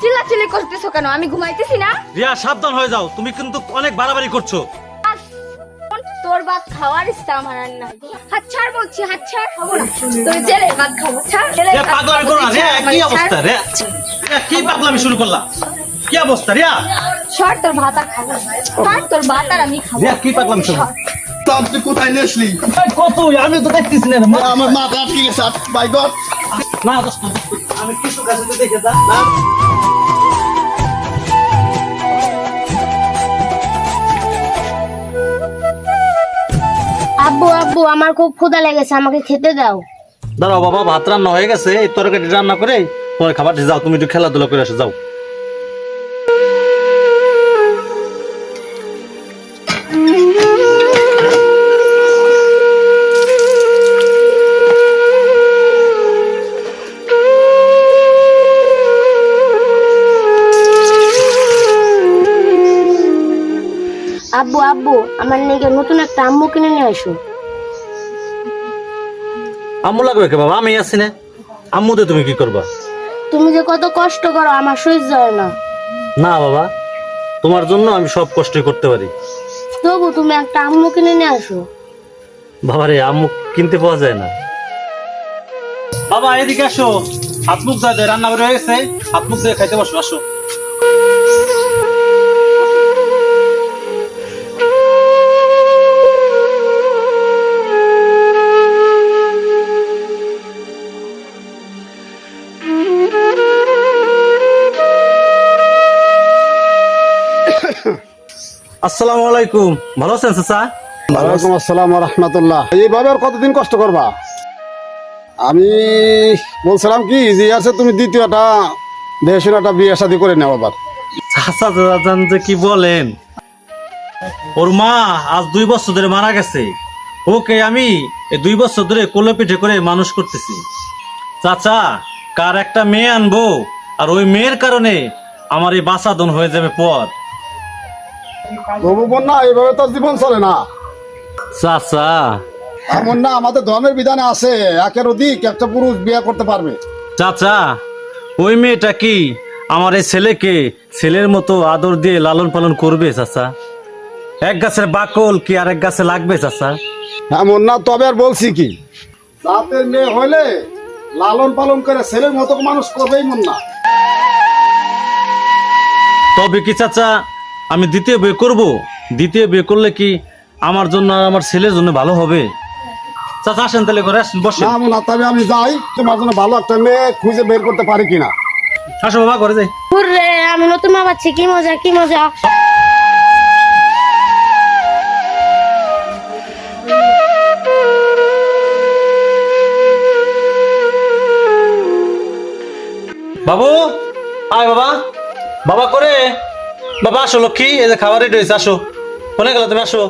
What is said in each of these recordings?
চিল্লাচিল্লি করতেছো কেন? আমি ঘুমাইতেছি না? রিয়া সাবধান হয়ে যাও। তুমি কিন্তু অনেক বাড়াবাড়ি করছ। তোর ভাত খাওয়ার ইচ্ছা আমার আর নাই। হাত ছাড় বলছি হাত ছাড়। খাব। না তুই জেলে ভাত খাব। ছাড় জেলে করো না রিয়া কি অবস্থা রিয়া, কি পাগলামি শুরু করলা? কি অবস্থা রিয়া? সর তোর ভাত আর খাব। সর তোর ভাত আর আমি খাব। রিয়া কি পাগলামি শুরু তুই কোথায় নিয়ে আসলি? কত আমি তো দেখতেছি না মা- আমার মাথা আটকে গেছে বাই গড না আমি কিছু কাছে দেখে যা। আব্বু আব্বু, আমার খুব ক্ষুধা লেগেছে, আমাকে খেতে দাও। দাঁড়াও বাবা, ভাত রান্না হয়ে গেছে, এই তরকারি রান্না করে পরে খাবার যাও, তুমি একটু খেলাধুলা করে আসো যাও। আব্বু আমার নাকি নতুন একটা আম্মু কিনে নিয়ে আসো। আম্মু লাগবে কে বাবা? আমি আছি না। আম্মুতে তুমি কি করবা? তুমি যে কত কষ্ট করো আমার সহ্য হয় না। না বাবা তোমার জন্য আমি সব কষ্টই করতে পারি। তবু তুমি একটা আম্মু কিনে নিয়ে আসো। বাবা রে আম্মু কিনতে পাওয়া যায় না। বাবা এদিকে আসো। হাত মুখ ধুয়ে রান্না করে হয়ে গেছে। হাত মুখ ধুয়ে খাইতে বসো আসো। আসসালামু আলাইকুম। ভালো আছেন চাচা? ওয়ালাইকুম আসসালাম রহমতুল্লাহ। এইভাবে আর কতদিন কষ্ট করবা? আমি বলছিলাম কি যে আছে তুমি দ্বিতীয়টা একটা বিয়ে শাদি করে নেও আবার। চাচা চাচান যে কি বলেন? ওর মা আজ দুই বছর ধরে মারা গেছে। ওকে আমি এই দুই বছর ধরে কোলে পিঠে করে মানুষ করতেছি। চাচা কার একটা মেয়ে আনব আর ওই মেয়ের কারণে আমার এই বাসাদন হয়ে যাবে পর তবু বোন না এইভাবে তো জীবন চলে না। চাচা। এমন না আমাদের ধর্মের বিধানে আছে একের অধিক একটা পুরুষ বিয়ে করতে পারবে। চাচা ওই মেয়েটা কি আমার এই ছেলেকে ছেলের মতো আদর দিয়ে লালন পালন করবে চাচা? এক গাছের বাকল কি আর এক গাছে লাগবে চাচা? এমন না তবে আর বলছি কি জাতের মেয়ে হইলে লালন পালন করে ছেলের মতো মানুষ করবেই মন না। তবে কি চাচা আমি দ্বিতীয় বিয়ে করব। দ্বিতীয় বিয়ে করলে কি আমার জন্য আর আমার ছেলের জন্য ভালো হবে? চাচা আসেন তাহলে করে আসেন বসেন। না না তবে আমি যাই। তোমার জন্য ভালো একটা মেয়ে খুঁজে বের করতে পারি কিনা? আসো বাবা ঘরে যাই। রে আমি নতুন মা পাচ্ছি কি মজা কি মজা। বাবু আয় বাবা। বাবা করে। বাবা আসো লক্ষ্মী এই যে খাবার রেডি হয়েছে আসো। কোনে গেল তুমি আসো।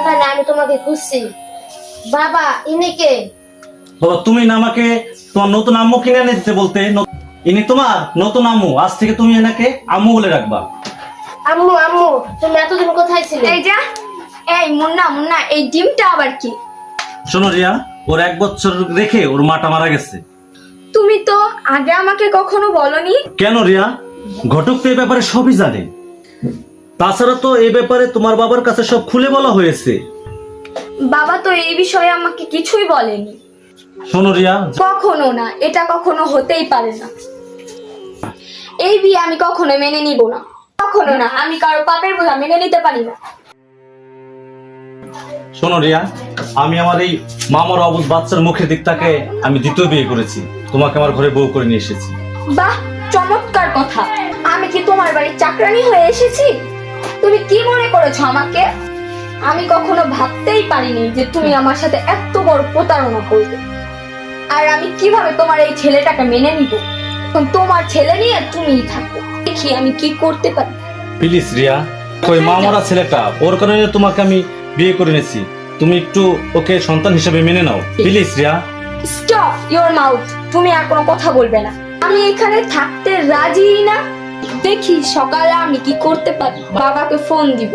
এখানে আমি তোমাকে খুঁজছি। বাবা ইনি কে? বাবা তুমি না আমাকে তোমার নতুন আম্মু কিনে এনে দিতে বলতে। ইনি তোমার নতুন আম্মু আজ থেকে তুমি এনাকে আম্মু বলে রাখবা। আম্মু আম্মু তুমি এতদিন কোথায় ছিলে? এই যা এই মুন্না মুন্না এই ডিমটা আবার কি? শোনো রিয়া ওর এক বছর রেখে ওর মাটা মারা গেছে। তুমি তো আগে আমাকে কখনো বলনি? কেন রিয়া? ঘটক তো এই ব্যাপারে সবই জানে। তাছাড়া তো এই ব্যাপারে তোমার বাবার কাছে সব খুলে বলা হয়েছে। বাবা তো এই বিষয়ে আমাকে কিছুই বলেনি। শোনো রিয়া কখনো না এটা কখনো হতেই পারে না। এই বিয়ে আমি কখনো মেনে নিব না। কখনো না আমি কারও পাপের বোঝা মেনে নিতে পারি না। শোনো রিয়া আমি আমার এই মামার অবুজ বাচ্চার মুখের দিকটাকে আমি দ্বিতীয় বিয়ে করেছি। তোমাকে আমার ঘরে বউ করে নিয়ে এসেছি। বাহ চমৎকার কথা। আমি কি তোমার বাড়ির চাকরানি হয়ে এসেছি? তুমি কি মনে করেছ আমাকে? আমি কখনো ভাবতেই পারিনি যে তুমি আমার সাথে এত বড় প্রতারণা করবে। আর আমি কীভাবে তোমার এই ছেলেটাকে মেনে নিব? তোমার ছেলে নিয়ে তুমিই থাকো। দেখি আমি কি করতে পারি। প্লিজ রিয়া ওই মামারা ছেলেটা ওর কারণে তোমাকে আমি বিয়ে করে নিয়েছি তুমি একটু ওকে সন্তান হিসেবে মেনে নাও। Please Riya. Stop your mouth তুমি আর কোনো কথা বলবে না। আমি এখানে থাকতে রাজি না। দেখি সকালে আমি কি করতে পারি? বাবাকে ফোন দিব।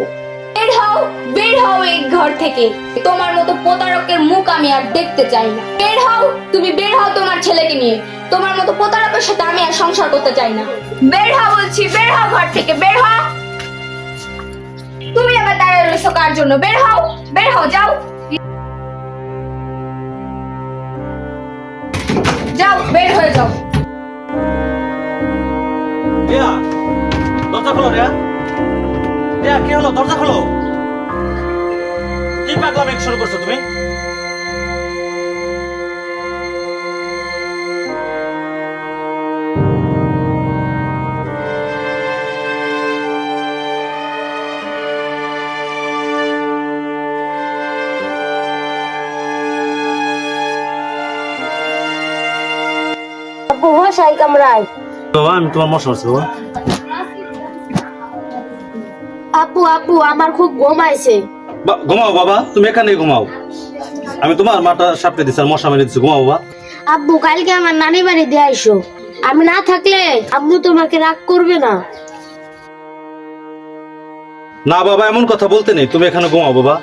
বের হও বের হও এই ঘর থেকে। তোমার মতো প্রতারকের মুখ আমি আর দেখতে চাই না। বের হও, তুমি বের হও তোমার ছেলেকে নিয়ে। তোমার মতো প্রতারকের সাথে আমি আর সংসার করতে চাই না। বের হও বলছি, বের হও ঘর থেকে, বের হও। তুমি আবার দাঁড়িয়ে রয়েছো কার জন্য। বের হও বের হও, যাও। যাও, বের হয়ে রিয়া কি হলো? দরজা খোলো। কি পাগলামি শুরু করছ তুমি? বাবা, আমি তোমার মশা আছি আপু আপু আমার খুব ঘুম আইছে ঘুমাও বাবা তুমি এখানে ঘুমাও। আমি তোমার মাটা সাপে দিছি আর মশা মেরে দিছি ঘুমাও বাবা। আব্বু কালকে আমার নানি বাড়ি দিয়ে আইসো। আমি না থাকলে আম্মু তোমাকে রাগ করবে না। না বাবা এমন কথা বলতে নেই। তুমি এখানে ঘুমাও বাবা।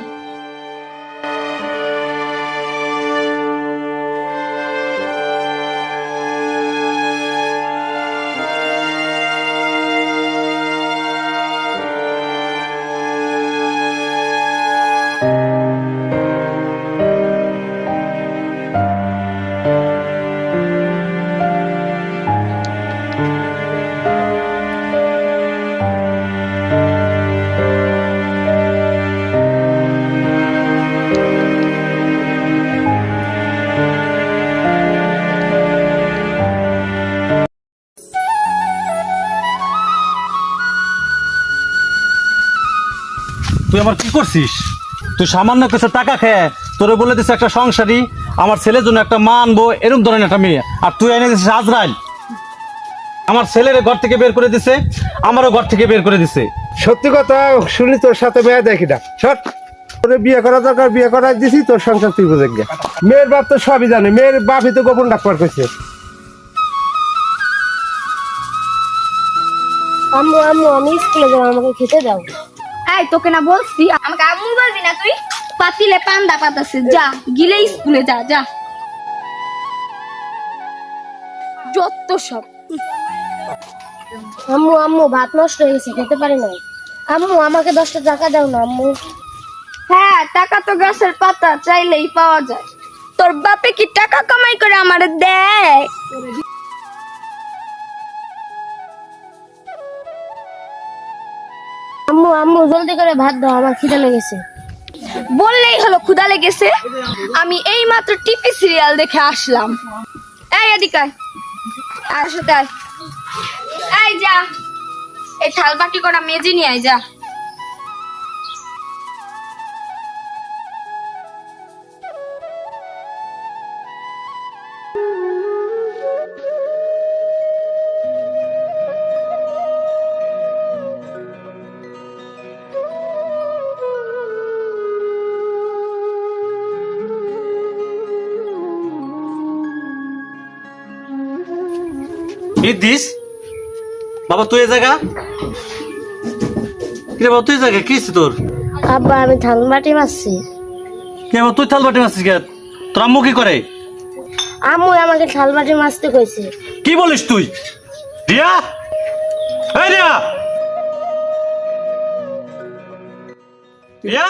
আমার কি করছিস? তুই সামান্য কিছু টাকা খেয়ে তোরে বলে দিস একটা সংসারী আমার ছেলের জন্য একটা মা আনব এরকম ধরনের একটা মেয়ে। আর তুই এনে দিছিস আজরাইল। আমার ছেলের ঘর থেকে বের করে দিছে আমারও ঘর থেকে বের করে দিছে। সত্যি কথা শুনি তোর সাথে মেয়ে দেখি না সর তোরে বিয়ে করা দরকার বিয়ে করা দিছি তোর সংসার তুই বুঝে গিয়া। মেয়ের বাপ তো সবই জানে মেয়ের বাপই তো গোপন ডাক্তার করছে আম্মু আম্মু আমি স্কুলে যাব আমাকে খেতে দাও। এই তোকে না বলছি আমাকে আম্মু বলবি না তুই? পাতিলে পান্ডা পাতাছে যা গিলে স্কুলে যা যা। যত সব। আম্মু আম্মু ভাত নষ্ট হয়ে গেছে খেতে পারি না আম্মু আমাকে দশটা টাকা দাও না আম্মু। হ্যাঁ টাকা তো গাছের পাতা চাইলেই পাওয়া যায়। তোর বাপে কি টাকা কামাই করে আমারে দেয়? আম্মু, জলদি করে ভাত দাও, আমার খিদে লেগেছে। বললেই হলো ক্ষুদা লেগেছে। আমি এই মাত্র টিভি সিরিয়াল দেখে আসলাম। এই এদিকায় আসো তাই এই যা। এই থালবাটি করা মেজে নিয়ে আয়, যা। ইদ্দিস বাবা তুই এ জায়গা? কিরে বাবা তুই জায়গা কি তোর? আব্বা আমি ধান মাটি মারছি। কি বাবা তুই থাল বাটি মারছিস কে তোর আম্মু কি করে? আম্মু আমাকে ধান মাটি মারতে কইছে। কি বলিস তুই? রিয়া? এই রিয়া! রিয়া?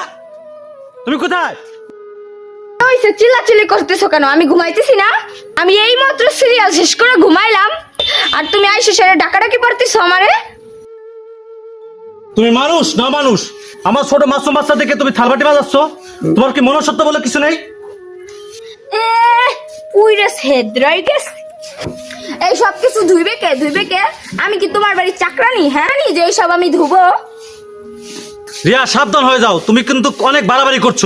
তুমি কোথায়? হইছে চিল্লাচিল্লি করতেছো কেন? আমি ঘুমাইতেছি না? আমি এই মাত্র সিরিয়াল শেষ করে ঘুমাইলাম। আর তুমি আইসে সেরে ডাকাডাকি পারতেছো আমারে? তুমি মানুষ না মানুষ? আমার ছোট মাসুম বাচ্চা দেখে তুমি থালবাটি বাজাচ্ছ? তোমার কি মনুষ্যত্ব বলে কিছু নেই? পুইরে হেদ্রাই গেছে। এই সব কিছু ধুইবে কে? ধুইবে কে? আমি কি তোমার বাড়ির চাকরানি হ্যাঁ নি যে সব আমি ধুবো? রিয়া সাবধান হয়ে যাও। তুমি কিন্তু অনেক বাড়াবাড়ি করছ।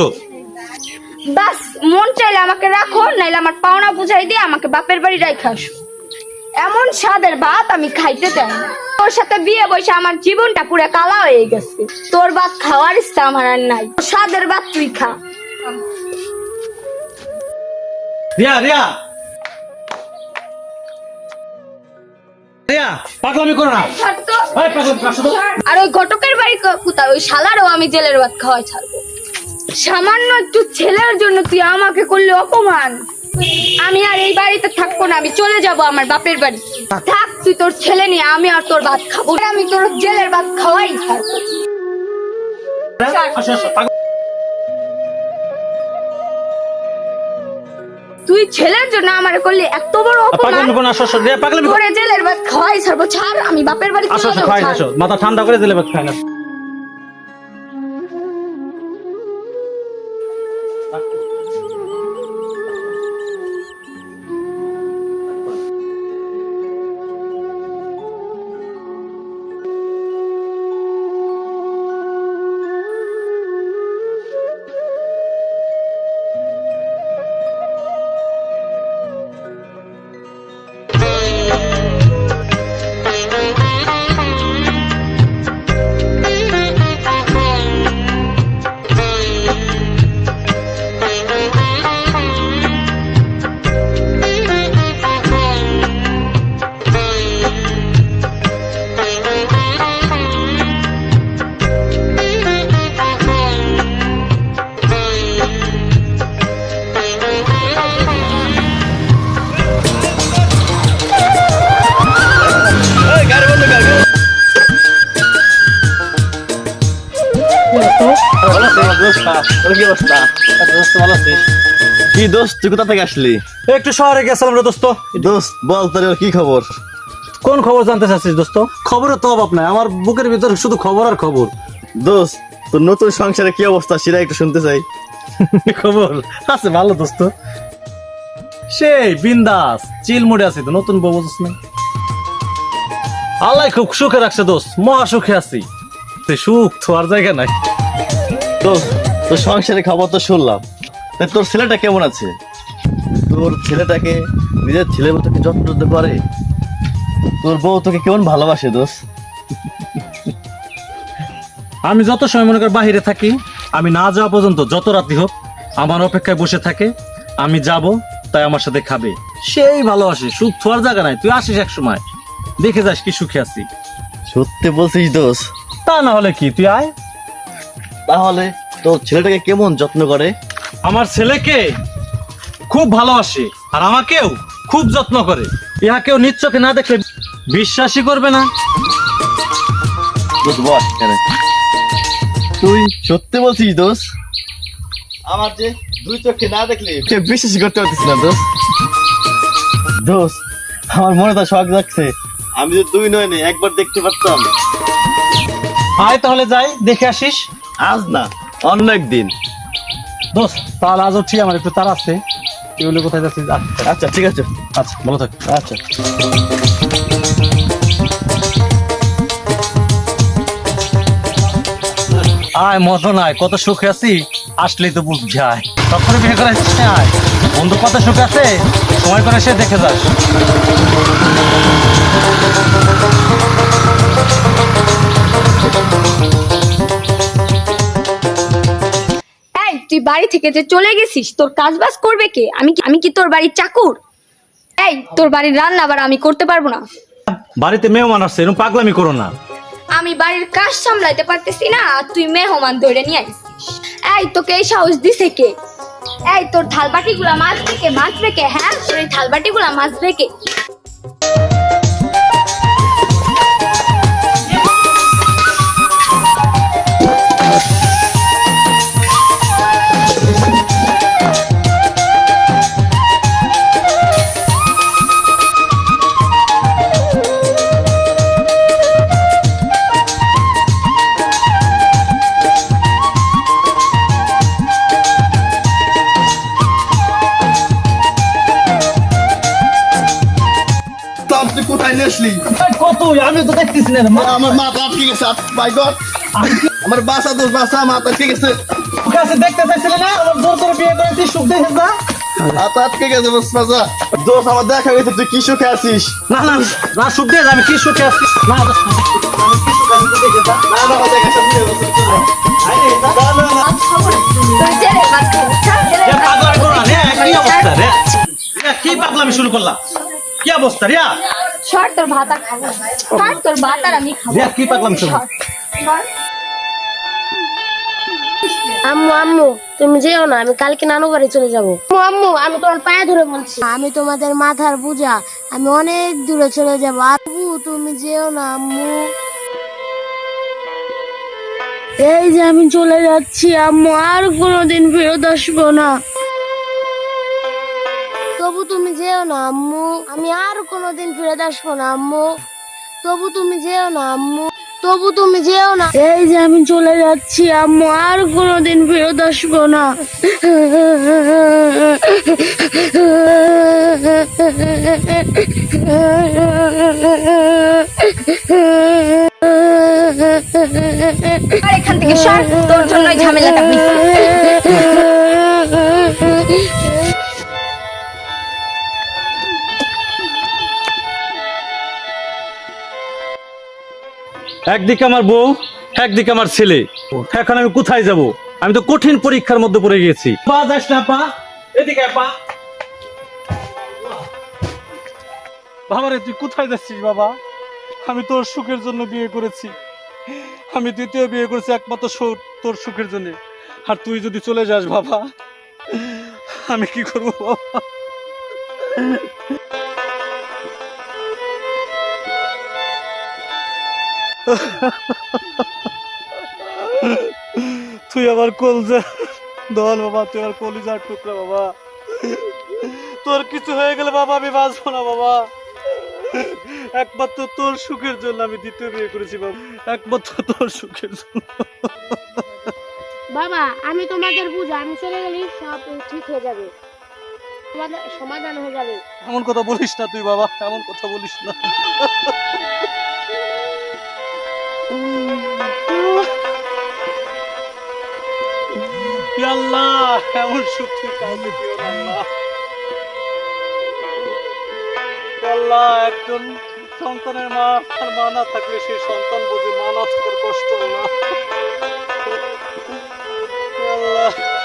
বাস মন চাইলে আমাকে রাখো নাইলে আমার পাওনা বুঝাই দিয়ে আমাকে বাপের বাড়ি রাইখা আসো। এমন স্বাদের ভাত আমি খাইতে চাই তোর সাথে বিয়ে বসে আমার জীবনটা পুরো কালা হয়ে গেছে। তোর ভাত খাওয়ার ইচ্ছা আমার আর নাই। তোর স্বাদের ভাত তুই খা। রিয়া রিয়া? আর ওই ঘটকের বাড়ি কোথায়? ওই শালারও আমি জেলের ভাত খাওয়াই ছাড়বো। সামান্য একটু ছেলের জন্য তুই আমাকে করলে অপমান। আমি আর এই বাড়িতে থাকব না আমি চলে যাব আমার বাপের বাড়ি। থাক তুই তোর ছেলে নিয়ে আমি আর তোর ভাত খাব আমি তোর জেলের ভাত খাওয়াই তুই ছেলের জন্য আমার করলে এত বড় অপমান। করো করো। জেলের ভাত খাওয়াই ছাড়বো ছাড় আমি বাপের বাড়ি আসো চলে আসো যাব খাই কি দোস্ত তুই কোথা থেকে আসলি? একটু শহরে গেছিলাম রে দোস্ত। দোস্ত বল তোর কি খবর? কোন খবর জানতে চাচ্ছিস দোস্ত? খবরের তো অভাব নাই আমার বুকের ভিতরে শুধু খবর আর খবর। দোস্ত তোর নতুন সংসারে কি অবস্থা সেটা একটু শুনতে চাই। খবর? আছে ভালো দোস্ত। সেই বিন্দাস চিল মুড়ে আছে তো নতুন বউ বুঝছ না। আল্লাহ খুব সুখে রাখছে দোস্ত মহা সুখে আছি। তুই সুখ আর জায়গা নাই। দোস্ত তোর সংসারে খবর তো শুনলাম। তা তোর ছেলেটা কেমন আছে? তোর ছেলেটাকে নিজের ছেলের মতো কি যত্ন টত্ন করে তোর বউ তোকে কেমন ভালোবাসে দোস্ত? আমি যত সময় মনে কর বাহিরে থাকি আমি না যাওয়া পর্যন্ত যত রাতি হোক আমার অপেক্ষায় বসে থাকে আমি যাব তাই আমার সাথে খাবে। সেই ভালোবাসে সুখ থোয়ার জায়গা নাই তুই আসিস এক সময়। দেখে যাস কি সুখে আছি। সত্যি বলছিস দোস্ত? তা না হলে কি তুই আয়। তাহলে তোর ছেলেটাকে কেমন যত্ন করে? আমার ছেলেকে খুব ভালোবাসে আর আমাকেও খুব যত্ন করে। ইহাকেও নিচ্চকে না দেখলে বিশ্বাসই করবে না। দোস্ত বস এখানে। তুই সত্যি বলছিস দোষ আমার যে দুই চোখে না দেখলে সে বিশ্বাস করতে পারছিস না দোস্ত? দোস্ত আমার মনে তো শখ যাচ্ছে আমি যদি দুই নয় নেই একবার দেখতে পারতাম। আয় তাহলে যাই দেখে আসিস। আজ না। অন্য একদিন দোস্ত তাহলে আজও ঠিক আমার একটু তার আছে। এগুলো কোথায় যাচ্ছিস আচ্ছা, আচ্ছা ঠিক আছে। আচ্ছা ভালো থাক। আচ্ছা। আয় মতন আয় কত সুখে আছি। আসলেই তো বুঝবি যায়। তখন বিয়ে করে আয়। বন্ধু কত সুখে আছে? সময় করে সে দেখে যাস। বাড়ি থেকে যে চলে গেছিস তোর কাজ বাজ করবে কে? আমি কি আমি কি তোর বাড়ির চাকুর? এই তোর বাড়ির রান্না আবার আমি করতে পারব না। বাড়িতে মেহমান আসছে এরকম পাগলামি করো না। আমি বাড়ির কাজ সামলাইতে পারতেছি না আর তুই মেহমান ধরে নিয়ে আসছিস এই তোকে এই সাহস দিছে কে? এই তোর থালবাটি গুলা মাজবে কে? মাজবে কে? হ্যাঁ তোর এই থালবাটি গুলা মাজবে তুই কোথায় নিয়ে আসলি কত আমি তো দেখতেছি না আমার মাথা আটকে গেছে মাই গড আমার বাসা দোষ বাসা মাথা আটকে গেছে কাছে দেখতে চাইছিলে না আমার জোর করে বিয়ে করেছি সুখ দেখে যা মাথা আটকে গেছে দোষ বাসা দোষ আমার দেখা গেছে তুই কি সুখে আছিস না না না সুখ দিয়ে আমি কি সুখে আছি না আমি কি আছি দেখে যা। না না দেখা জেলে করো না, কি অবস্থা রে কি পাগলামি শুরু করলাম কি অবস্থা রিয়া সর তোর ভাত খাব। সর তোর ভাত আর আমি খাব। রিয়া কি। আম্মু আম্মু তুমি যেও না আমি কালকে নানু বাড়ি চলে যাব। আম্মু আম্মু আমি তোমার পায়ে ধরে বলছি। আমি তোমাদের মাথার পূজা আমি অনেক দূরে চলে যাব। আব্বু তুমি যেও না আম্মু। এই যে আমি চলে যাচ্ছি আম্মু আর কোনোদিন ফেরত আসব না। তবু তুমি যেও না আম্মু। আমি আর কোনোদিন ফিরে আসব না আম্মু। তবু তুমি যেও না আম্মু। তবু তুমি যেও না। এই যে আমি চলে যাচ্ছি আম্মু আর কোনোদিন ফেরত আসব না। আর এখান থেকে সর তোর জন্য ঝামেলাটা একদিকে আমার বউ, একদিকে আমার ছেলে। এখন আমি কোথায় যাব? আমি তো কঠিন পরীক্ষার মধ্যে পড়ে গেছি। পা যাস না, পা। এদিকে পা। বাবা রে তুই কোথায় যাচ্ছিস, বাবা? আমি তোর সুখের জন্য বিয়ে করেছি। আমি দ্বিতীয় বিয়ে করেছি একমাত্র তোর সুখের জন্য। আর তুই যদি চলে যাস, বাবা, আমি কি করব, বাবা? তুই আমার কলজা দল বাবা তুই আমার কলিজার টুকরা বাবা। তোর কিছু হয়ে গেলে বাবা আমি বাঁচবো না বাবা। একমাত্র তোর সুখের জন্য আমি দ্বিতীয় বিয়ে করেছি বাবা। একমাত্র তোর সুখের জন্য। বাবা আমি তোমাদের বুঝা আমি চলে গেলেই সব ঠিক হয়ে যাবে। সমাধান হয়ে যাবে। এমন কথা বলিস না তুই বাবা এমন কথা বলিস না। আল্লাহ সুখ কাউকে একজন সন্তানের মা, তার মা না থাকলে সেই সন্তান বোঝে মা না থাকার কষ্ট আল্লাহ আল্লাহ